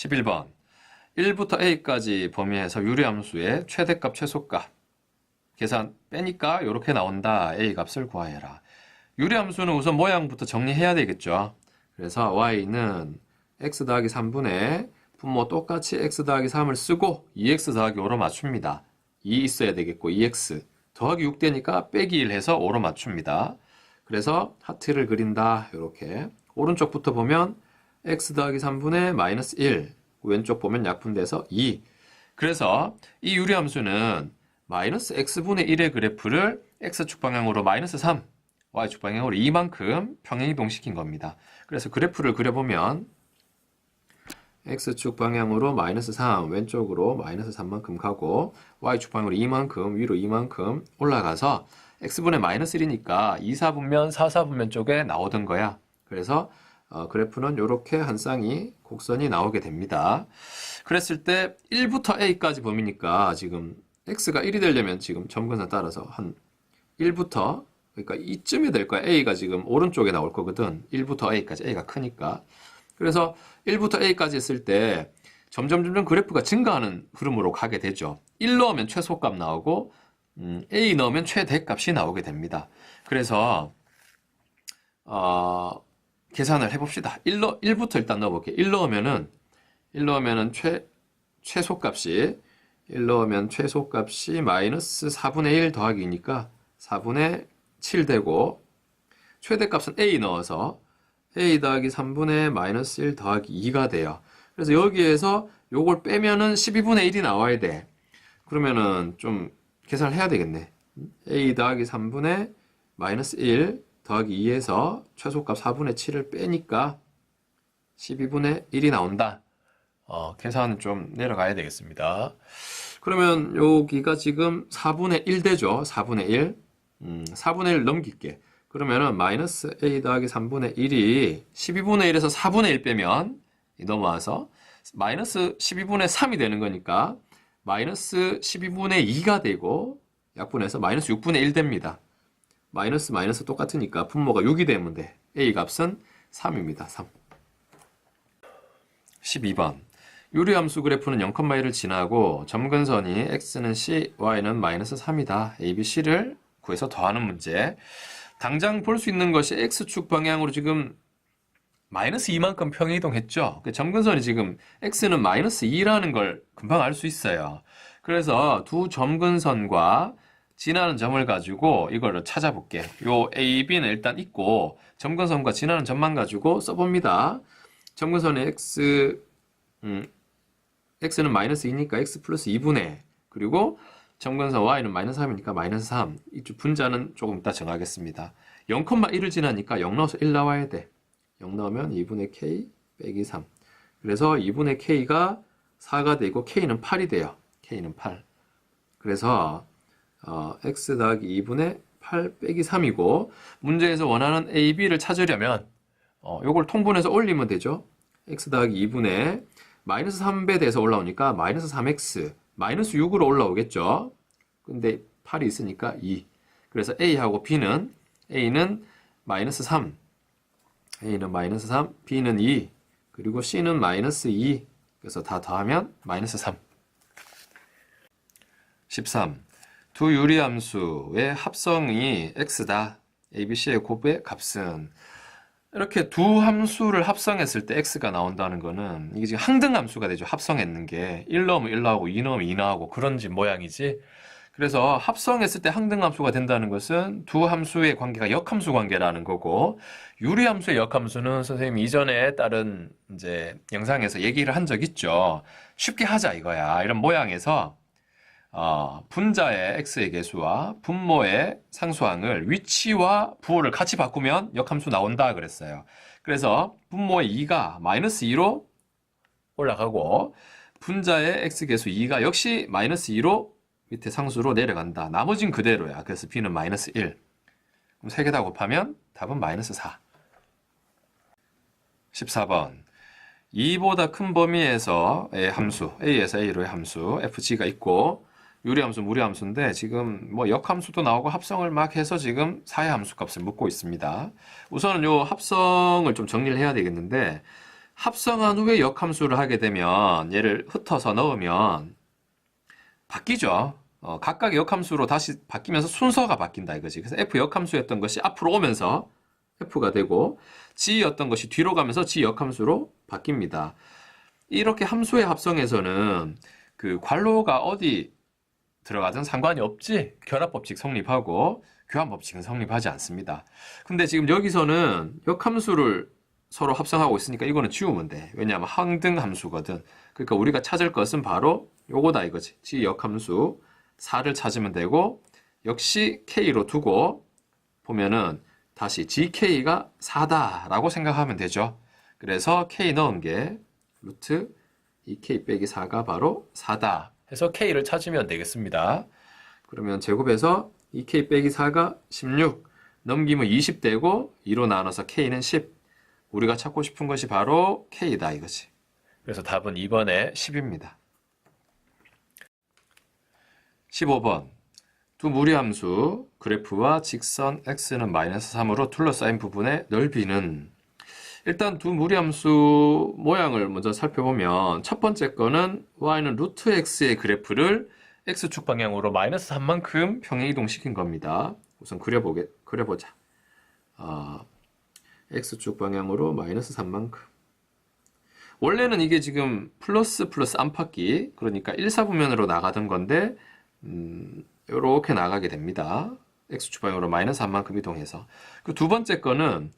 11번 1부터 a까지 범위에서 유리함수의 최대값 최소값 계산 빼니까 이렇게 나온다. a 값을 구하여라. 유리함수는 우선 모양부터 정리해야 되겠죠. 그래서 y는 x 더하기 3분의 분모 똑같이 x 더하기 3을 쓰고 2x 더하기 5로 맞춥니다. 2 있어야 되겠고 2x 더하기 6 되니까 빼기 1 해서 5로 맞춥니다. 그래서 하트를 그린다. 이렇게 오른쪽부터 보면 x 더하기 3분의 마이너스 1 왼쪽 보면 약분돼서 2 그래서 이 유리함수는 마이너스 x분의 1의 그래프를 x축 방향으로 마이너스 3 y축 방향으로 이만큼 평행이동시킨 겁니다. 그래서 그래프를 그려보면 x축 방향으로 마이너스 3 왼쪽으로 마이너스 3만큼 가고 y축 방향으로 이만큼 위로 이만큼 올라가서 x분의 마이너스 1이니까 2, 4분면, 4, 4분면 쪽에 나오던 거야. 그래서 어, 그래프는 이렇게 한 쌍이 곡선이 나오게 됩니다. 그랬을 때 1부터 a까지 범위니까 지금 x가 1이 되려면 지금 점근선 따라서 한 1부터 그러니까 이쯤이 될 거야. a가 지금 오른쪽에 나올 거거든. 1부터 a까지 a가 크니까. 그래서 1부터 a까지 했을 때 점점 점점 그래프가 증가하는 흐름으로 가게 되죠. 1 넣으면 최소값 나오고 음, a 넣으면 최대값이 나오게 됩니다. 그래서 어, 계산을 해봅시다. 1, 넣, 1부터 일단 넣어볼게요. 1 넣으면은 1 넣으면은 최 최소값이 1 넣으면 최소값이 마이너스 4분의 1 더하기 2니까 4분의 7 되고 최대값은 a 넣어서 a 더하기 3분의 마이너스 1 더하기 2가 돼요. 그래서 여기에서 요걸 빼면은 12분의 1이 나와야 돼. 그러면은 좀 계산을 해야 되겠네. a 더하기 3분의 마이너스 1 더하기 2에서 최소값 4분의 7을 빼니까 12분의 1이 나온다. 어, 계산은 좀 내려가야 되겠습니다. 그러면 여기가 지금 4분의 1 되죠. 4분의 1. 음, 4분의 1 넘길게. 그러면은 마이너스 a 더하기 3분의 1이 12분의 1에서 4분의 1 빼면 넘어와서 마이너스 12분의 3이 되는 거니까 마이너스 12분의 2가 되고 약분해서 마이너스 6분의 1 됩니다. 마이너스 마이너스 똑같으니까 분모가 6이 되면 돼. a 값은 3입니다. 3. 12번. 유리함수 그래프는 0,1을 지나고 점근선이 x는 c, y는 마이너스 3이다. a, b, c를 구해서 더하는 문제. 당장 볼 수 있는 것이 x축 방향으로 지금 마이너스 2만큼 평행이동했죠. 그 점근선이 지금 x는 마이너스 2라는 걸 금방 알 수 있어요. 그래서 두 점근선과 지나는 점을 가지고 이거를 찾아볼게. 요 A, B는 일단 있고 점근선과 지나는 점만 가지고 써봅니다. 점근선의 x, 음, x는 마이너스 2니까 x 플러스 2분의 그리고 점근선 y는 마이너스 3이니까 마이너스 3. 이쪽 분자는 조금 이따 정하겠습니다. 0,1을 지나니까 0 넣어서 1 나와야 돼. 0 넣으면 2분의 k 빼기 3. 그래서 2분의 k가 4가 되고 k는 8이 돼요. k는 8. 그래서 어, x 더하기 2분의 8 빼기 3이고 문제에서 원하는 a, b를 찾으려면 어, 요걸 통분해서 올리면 되죠. x 더하기 2분의 마이너스 3배 돼서 올라오니까 마이너스 3x 마이너스 6으로 올라오겠죠. 근데 8이 있으니까 2. 그래서 a하고 b는 a는 마이너스 3 a는 마이너스 3, b는 2 그리고 c는 마이너스 2 그래서 다 더하면 마이너스 3 13. 두 유리함수의 합성이 x다. ABC의 곱의 값은 이렇게 두 함수를 합성했을 때 x가 나온다는 거는 이게 지금 항등함수가 되죠. 합성했는 게 1 넣으면 1 나오고 2 넣으면 2 나오고 그런 집 모양이지. 그래서 합성했을 때 항등함수가 된다는 것은 두 함수의 관계가 역함수 관계라는 거고 유리함수의 역함수는 선생님이 이전에 다른 이제 영상에서 얘기를 한 적 있죠. 쉽게 하자 이거야. 이런 모양에서 어, 분자의 x의 개수와 분모의 상수항을 위치와 부호를 같이 바꾸면 역함수 나온다 그랬어요. 그래서 분모의 2가 마이너스 2로 올라가고 분자의 x 개수 2가 역시 마이너스 2로 밑에 상수로 내려간다. 나머진 그대로야. 그래서 b는 마이너스 1. 그럼 3개 다 곱하면 답은 마이너스 4. 14번. 2보다 큰 범위에서의 함수, a에서 a로의 함수, fg가 있고, 유리함수, 무리함수인데 지금 뭐 역함수도 나오고 합성을 막 해서 지금 사의 함수 값을 묻고 있습니다. 우선은 요 합성을 좀 정리를 해야 되겠는데 합성한 후에 역함수를 하게 되면 얘를 흩어서 넣으면 바뀌죠. 어, 각각의 역함수로 다시 바뀌면서 순서가 바뀐다 이거지. 그래서 F 역함수였던 것이 앞으로 오면서 F가 되고 G였던 것이 뒤로 가면서 G 역함수로 바뀝니다. 이렇게 함수의 합성에서는 그 괄호가 어디 들어가든 상관이 없지. 결합법칙 성립하고 교환법칙은 성립하지 않습니다. 근데 지금 여기서는 역함수를 서로 합성하고 있으니까 이거는 지우면 돼. 왜냐하면 항등 함수거든. 그러니까 우리가 찾을 것은 바로 요거다 이거지. G 역함수 4를 찾으면 되고 역시 K로 두고 보면은 다시 GK가 4다라고 생각하면 되죠. 그래서 K 넣은 게 루트 2K 빼기 4가 바로 4다 해서 K를 찾으면 되겠습니다. 그러면 제곱해서 2K 빼기 4가 16 넘기면 20 되고 2로 나눠서 K는 10 우리가 찾고 싶은 것이 바로 K다 이거지. 그래서 답은 2번에 10입니다. 15번 두 무리함수 그래프와 직선 x는 마이너스 3으로 둘러싸인 부분의 넓이는 일단 두 무리함수 모양을 먼저 살펴보면 첫 번째 거는 y는 루트 x의 그래프를 x축 방향으로 마이너스 3만큼 평행이동시킨 겁니다. 우선 그려보게, 그려보자. 아, x축 방향으로 마이너스 3만큼. 원래는 이게 지금 플러스 플러스 안팎기, 그러니까 1, 4분면으로 나가던 건데, 음, 이렇게 나가게 됩니다. x축 방향으로 마이너스 3만큼 이동해서. 그 두 번째 거는,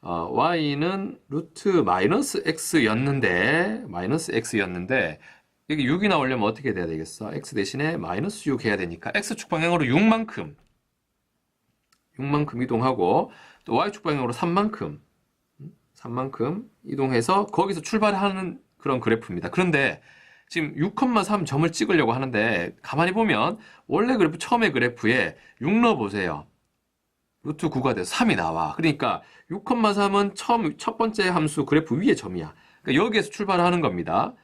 어, y는 루트 마이너스 x였는데, 마이너스 x였는데, 여기 6이 나오려면 어떻게 돼야 되겠어? x 대신에 마이너스 6 해야 되니까, x축 방향으로 6만큼, 6만큼 이동하고, 또 y축 방향으로 3만큼, 3만큼 이동해서 거기서 출발하는 그런 그래프입니다. 그런데 지금 6,3 점을 찍으려고 하는데 가만히 보면 원래 그래프 처음에 그래프에 6 넣어보세요. 루트 9가 돼서 3이 나와. 그러니까 6,3은 처음 첫 번째 함수 그래프 위에 점이야. 그러니까 여기에서 출발하는 겁니다.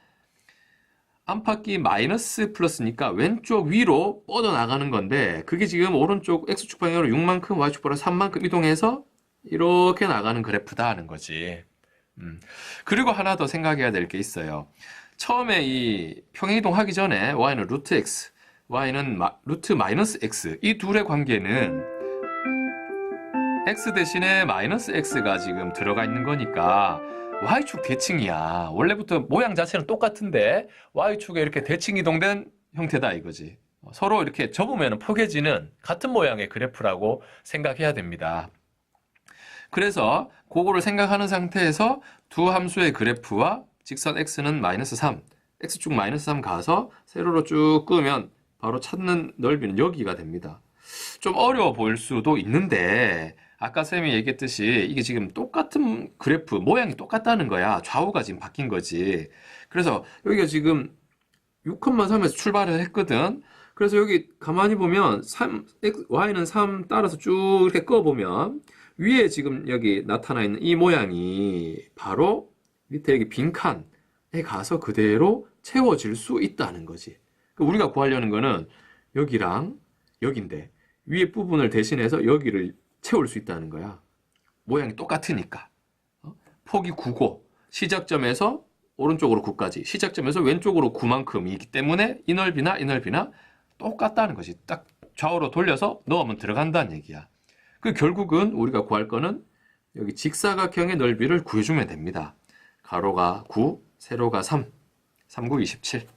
안팎이 마이너스 플러스니까 왼쪽 위로 뻗어나가는 건데 그게 지금 오른쪽 x축 방향으로 6만큼 y축 방향으로 3만큼 이동해서 이렇게 나가는 그래프다 하는 거지. 음. 그리고 하나 더 생각해야 될 게 있어요. 처음에 이 평행이동 하기 전에 y는 루트 x, y는 마, 루트 마이너스 x 이 둘의 관계는 x 대신에 마이너스 x가 지금 들어가 있는 거니까 y축 대칭이야. 원래부터 모양 자체는 똑같은데 y축에 이렇게 대칭 이동된 형태다 이거지. 서로 이렇게 접으면 포개지는 같은 모양의 그래프라고 생각해야 됩니다. 그래서 그거를 생각하는 상태에서 두 함수의 그래프와 직선 x는 마이너스 3, x축 마이너스 3 가서 세로로 쭉 끄면 바로 찾는 넓이는 여기가 됩니다. 좀 어려워 보일 수도 있는데 아까 쌤이 얘기했듯이 이게 지금 똑같은 그래프 모양이 똑같다는 거야. 좌우가 지금 바뀐 거지. 그래서 여기가 지금 6,3에서 출발을 했거든. 그래서 여기 가만히 보면 3, x, y는 3 따라서 쭉 이렇게 꺼보면 위에 지금 여기 나타나 있는 이 모양이 바로 밑에 여기 빈칸에 가서 그대로 채워질 수 있다는 거지. 그러니까 우리가 구하려는 거는 여기랑 여기인데 위에 부분을 대신해서 여기를 채울 수 있다는 거야. 모양이 똑같으니까. 어? 폭이 9고 시작점에서 오른쪽으로 9까지 시작점에서 왼쪽으로 9만큼이기 때문에 이 넓이나 이 넓이나 똑같다는 것이 딱 좌우로 돌려서 넣으면 들어간다는 얘기야. 그 결국은 우리가 구할 거는 여기 직사각형의 넓이를 구해주면 됩니다. 가로가 9, 세로가 3, 3, 9, 27.